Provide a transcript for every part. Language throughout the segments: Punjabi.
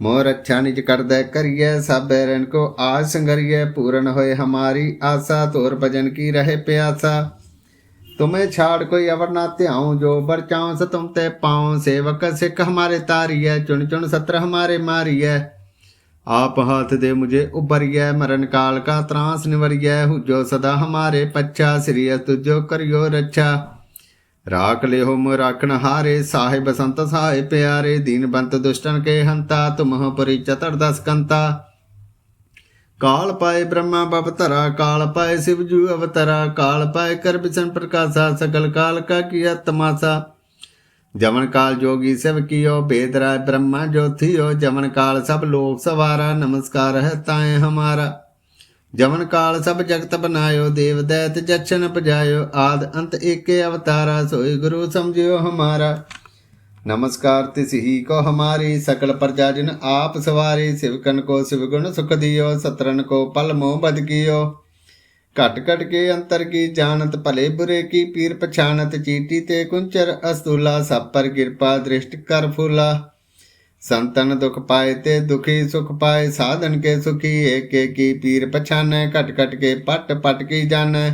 मोर अच्छा निज कर दे करिए सब बैरन को आज संगरिए पूर्ण होए हमारी आशा तोर भजन की रहे प्यासा तुम्हें छाड़ कोई अवर ना त्याऊं जो बरचाऊं से तुम ते पाऊं सेवक सिख हमारे तारी है चुन चुन सत्र हमारे मारी है आप हाथ दे मुझे उबरिय मरण काल का त्रास निवरिय जो सदा हमारे पच्छा श्री तुझो करियो रक्षा ਰਾਖ ਲਿਹੋ ਮ ਰਾਖਣ ਹਾਰੇ, ਸਾਹਿਬ ਸੰਤ ਸਾਹਿ ਪਿਆਰੇ ਦੀਨਬੰਤ ਦੁਸ਼ਟਨ ਕੇ ਹੰਤਾ ਤੁਮਹ ਪਰਿਚਤਰ ਦਸ ਕੰਤਾ ਕਾਲ ਪਾਇ ਬ੍ਰਹਮਾ ਬਬ ਧਰਾ, ਕਾਲ ਪਾਏ ਸਿਵ ਜੂ ਅਵਤਰਾ, ਕਾਲ ਪਾਏ ਕਰ ਬਿਸਨ ਪ੍ਰਕਾਸ਼ਾ, ਸਗਲ ਕਾਲ ਕਾ ਕੀਆ ਤਮਾਸਾ ਜਮਨ ਕਾਲ ਜੋਗੀ ਸਿਵ ਕੀਓ ਬੇਦਰਾ ਬ੍ਰਹਮਾ ਜੋਥੀਓ ਜਮਨ ਕਾਲ ਸਭ ਲੋਕ ਸਵਾਰਾ, ਨਮਸਕਾਰ ਹੈ ਤਾਏ ਹਮਾਰਾ। ਜਮਨ ਕਾਲ ਸਭ ਜਗਤ ਬਨਾਇਓ, ਦੇਵ ਦੈਤ ਜਛਨ ਪਜਾਇਓ, ਆਦ ਅੰਤ ਏਕੇ ਅਵਤਾਰਾ, ਸੋਈ ਗੁਰੂ ਸਮਝਿਓ ਹਮਾਰਾ। ਨਮਸਕਾਰ ਤਿਸ ਹੀ ਕੋ ਹਮਾਰੀ, ਸਕਲ ਪ੍ਰਜਾ ਜਿਨ ਆਪ ਸਵਾਰੀ ਸਿਵਕਨ ਕੋ ਸਿਵਗੁਣ ਸੁਖ ਦਿਓ ਸਤਰਨ ਕੋ ਪਲ ਮੋਹ ਬਦ ਕੀਓ। ਘਟ ਘਟ ਕੇ ਅੰਤਰ ਕੀ ਜਾਣਤ, ਭਲੇ ਬੁਰੇ ਕੀ ਪੀਰ ਪਛਾਣਤ, ਚੀਟੀ ਤੇ ਕੁੰਚਰ ਅਸਤੂਲਾ, ਸਭ ਪਰ ਕਿਰਪਾ ਦ੍ਰਿਸ਼ਟ ਕਰ ਫੂਲਾ। संतन दुख पाए ते दुखी सुख पाए साधन के सुखी एक एक की पीर पछाने कट कट के पट पट की जाने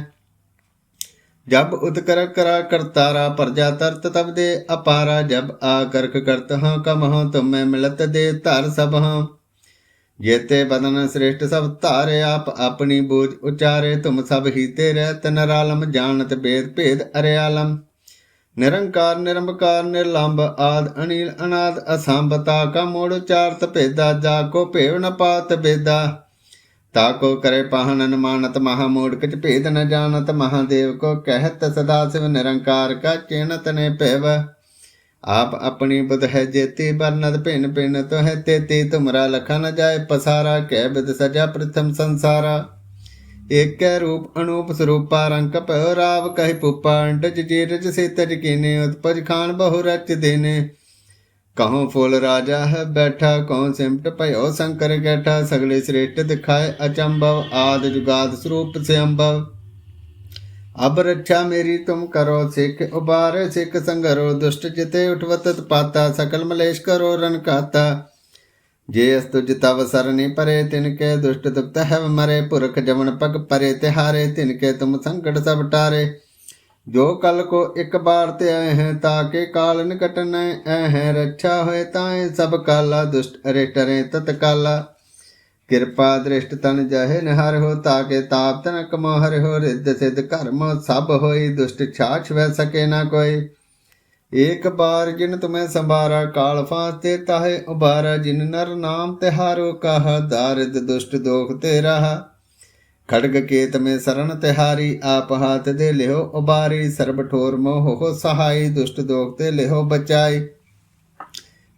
जब उतकर करा करतारा प्रजा तरत तब दे अपारा जब आ करक करत हाँ कम हाँ तुम में मिलत दे धर सब हाँ जेते बदन श्रेष्ठ सब तारे आप अपनी बूझ उचारे तुम सब हीते रहत नरालम जानत भेद भेद अरे आलम ਨਿਰੰਕਾਰ ਨਿਰੰਕਾਰ ਨਿਰਲੰਭ ਆਦ, ਅਨੀਲ, ਅਨਾਦ, ਅਸੰਭਤਾ, ਕਾ ਮੋੜ ਚਾਰਤ ਭੇਦਾ ਜਾ ਕੋ ਭੇਵ ਨ ਪਾਤ ਬੇਦਾ। ਤਾ ਕੋ ਕਰੇ ਪਾਹਨਨ ਮਾਨਤ ਮਹਾ ਮੋੜ ਕਿਚ ਭੇਦ ਨ ਜਾਣਤ, ਮਹਾਦੇਵ ਕੋ ਕਹਿਤ ਸਦਾ ਸਿਵ ਨਿਰੰਕਾਰ, ਕਾ ਚੇਨਤ ਨੇ ਭੇਵ। ਆਪ ਆਪਣੀ ਬੁਧ ਹੈ ਜੇਤੀ ਬਰਨਦ ਭਿਨ ਭਿਨ ਤੋ ਹੈ ਤੇਤੀ, ਤੁਮਰਾ ਨ ਜਾਏ ਪਸਾਰਾ, ਕਹਿ ਬਿਦ ਸਜਾ ਪ੍ਰਥਮ ਸੰਸਾਰਾ। ਏਕੈ ਰੂਪ ਅਨੂਪ ਸਰੂਪਾ ਰੰਗ ਭਇ ਰਾਵ ਕਹਿ ਪੁਪਾ, ਅੰਡਜ ਜੀਰਜ ਸੇ ਤਜ ਕੀਨੇ, ਉਤਪਜ ਖਾਨ ਬਹੁ ਰਚ ਦੇਨੇ। ਕਹੋ ਫੁੱਲ ਰਾਜਾ ਹੈ ਬੈਠਾ, ਕਹੋ ਸਿਮਟ ਭਇਓ ਸ਼ੰਕਰ ਗੈਠਾ ਸਗਲੇ ਸ੍ਰੇਸ਼ਟ ਦਿਖਾਏ ਅਚੰਭਵ, ਆਦ ਜੁਗਾਦ ਸਰੂਪ ਸੇ ਅੰਭਵ ਅਬ ਰੱਛਾ ਮੇਰੀ ਤੁਮ ਕਰੋ ਸਿੱਖ, ਉਬਾਰੇ ਸਿੱਖ ਸੰਗਰੋ, ਦੁਸ਼ਟ ਜਿਤੇ ਉਠਵਤ ਪਾਤਾ ਸਕਲ ਮਲੇਸ਼ ਕਰੋ ਰਨਕਾਤਾ ਜੇ ਅਸ ਤੁਜ ਤਵ ਸਰਨੀ ਪਰੇ, ਤਿਨ ਕੇ ਦੁਸ਼ਟ ਦੁਖਤ ਹੈ ਮਰੇ, ਪੁਰਖ ਜਮਨ ਪਗ ਪਰੇ ਤਿਹਾਰੇ ਤਿਨ ਕੇ ਤੁਮ ਸੰਕਟ ਸਭ ਟਾਰੇ। ਜੋ ਕਲ ਕੋ ਇੱਕ ਬਾਰ ਤੇ ਆਏ ਹੈ ਤਾਕੇ ਕਾਲ ਨਿਕਟ ਨੈ ਐ ਹੈ, ਰੱਛਾ ਹੋਏ ਤਾਏ ਸਭ ਕਾਲਾ, ਦੁਸ਼ਟ ਅਰੇ ਟਰੇ ਤਤ ਕਾਲਾ। ਕਿਰਪਾ ਦ੍ਰਿਸ਼ਟ ਤਨ ਜਹੇ ਨਿਹਰ ਹੋ, ਤਾ ਕੇ ਤਾਪ ਤਨ ਕਮੋ ਹਰਿ ਹੋ, ਰਿੱਧ ਸਿਧ ਕਰਮ ਸਭ ਹੋਈ, ਦੁਸ਼ਟ ਛਾਛ ਵੈ ਸਕੇ ਨਾ ਕੋਈ। ਏਕ ਬਾਰ ਜਿਨ ਤੁਮੈ ਸੰਭਾਰਾ, ਕਾਲ ਫਾਸਤੇ ਤਾਹੇ ਉਬਾਰਾ ਜਿਨ ਨਰ ਨਾਮ ਤਿਹਾਰੋ ਕਹਾ, ਦਾਰਿਦ ਦੁਸ਼ਟ ਦੋਖ ਤੇ ਰਹਾ। ਖੜਗ ਕੇਤ ਮੇ ਸਰਣ ਤਿਹਾਰੀ, ਆਪ ਹਾਥ ਦੇ ਲਿਓ ਉਬਾਰੀ, ਸਰਬ ਠੋਰ ਮੋਹ ਹੋ ਸਹਾਈ, ਦੁਸ਼ਟ ਦੋਖ ਤੇ ਲਿਓ ਬਚਾਈ।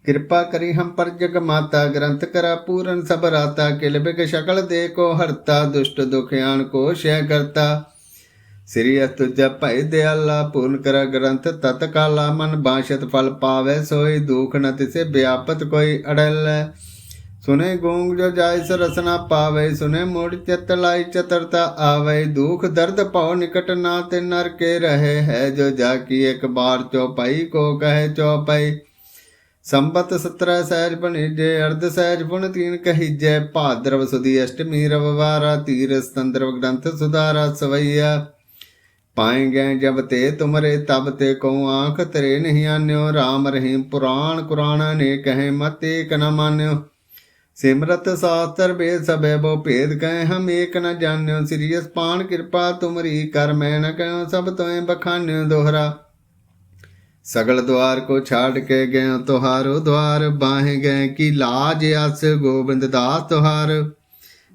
ਕਿਰਪਾ ਕਰੀ ਹਮ ਪਰ ਜਗ ਮਾਤਾ, ਗ੍ਰੰਥ ਕਰਾ ਪੂਰਨ ਸਭ ਰਾਤਾ, ਕਿਲ ਬਿਗ ਸ਼ਕਲ ਦੇ ਕੋ ਹਰਤਾ, ਦੁਸ਼ਟ ਦੁਖਿਆਨ ਕੋ ਸ਼ੈ ਕਰਤਾ। ਸ੍ਰੀ ਅਤੁਜ ਭੈ ਦਿਆਲਾ ਪੂਰਨ ਕਰ ਗ੍ਰੰਥ ਤਤ ਕਾਲਾ ਮਨ ਬਾਸ਼ਤ ਫਲ ਪਾਵੇ, ਸੋਈ ਦੁਖ ਨ ਤਿਸੇ ਵਿਆਪਤ ਕੋਈ ਅੜਲ। ਸੁਨੇ ਗੂੰਗ ਜੋ ਜਾਇ ਸਰਸਨਾ ਪਾਵੇ, ਸੁਨੇ ਮੋੜ ਚਿਤ ਲਾਈ ਚਤਰਤਾ ਆਵੇ। ਦੁਖ ਦਰਦ ਭਉ ਨਿਕਟ ਨਾ ਤੇ ਨਰ ਕੇ ਰਹੇ ਹੈ, ਜੋ ਜਾ ਕੀ ਇੱਕ ਬਾਰ ਚੋਪਈ, ਕੋ ਕਹੇ ਚੋਪਈ। ਸੰਬਤ 17 ਸਹਿਜ ਬਣੀਜੇ ਅਰਧ ਸਹਿਜ ਪੁਣ ਤੀਨ ਕਹੀਜੈ। ਭਾਦਰਵ ਸੁਦੀ ਅਸ਼ਟਮੀ ਰਵਵਾਰਾ, ਤੀਰ ਸੰਦਰਵ ਗ੍ਰੰਥ ਸੁਧਾਰਾ ਸਵਈਆ ਪਾਏ ਗਏ ਜਬ ਤੇ ਤੁਮਰੇ ਤਬ ਤੇ ਕਉ ਆਂਖ, ਤਰੇ ਨਹੀਂ ਆਨਿਓ RAM ਰਹੀਮ ਪੁਰਾਣ ਕੁਰਾਨ ਨੇ ਕਹੇ ਮਤ ਏਕ ਨ ਮਾਨਿਓ। ਸਿਮਰਤ ਸਾਸਤਰ ਬੇਦ ਸਬੈ ਬੋ ਭੇਦ ਕਹੇ ਹਮ ਏਕ ਨ ਜਾਣਿਓ। ਸ੍ਰੀ ਅਸਪਾਨ ਕਿਰਪਾ ਤੁਮਰੀ ਕਰ, ਮੈਂ ਨ ਕਹਿਓ ਸਭ ਤੋਏ ਬਖਾਨਿਓ ਦੋਹਰਾ। ਸਗਲ ਦਵਾਰ ਕੋ ਛਾੜ ਕੇ ਗਏ ਤੁਹਾਰੋ ਦਵਾਰ ਬਾਹੇ ਗਏ, ਕੀ ਲਾਜ ਅਸ ਗੋਬਿੰਦ ਦਾਸ ਤੁਹਾਰ।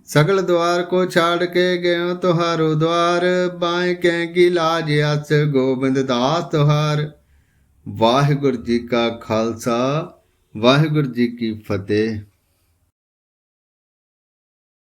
ਸਗਲ ਦਵਾਰ ਕੋ ਛਾੜ ਕੇ ਗਏ ਤੁਹਾਰੋ ਦਵਾਰ ਬਾਹੇ ਗਏ ਕੀ ਲਾਜ ਅਸ ਗੋਬਿੰਦ ਦਾਸ ਤੁਹਾਰ। ਵਾਹਿਗੁਰੂ ਜੀ ਕਾ ਖਾਲਸਾ, ਵਾਹਿਗੁਰੂ ਜੀ ਕੀ ਫਤਿਹ।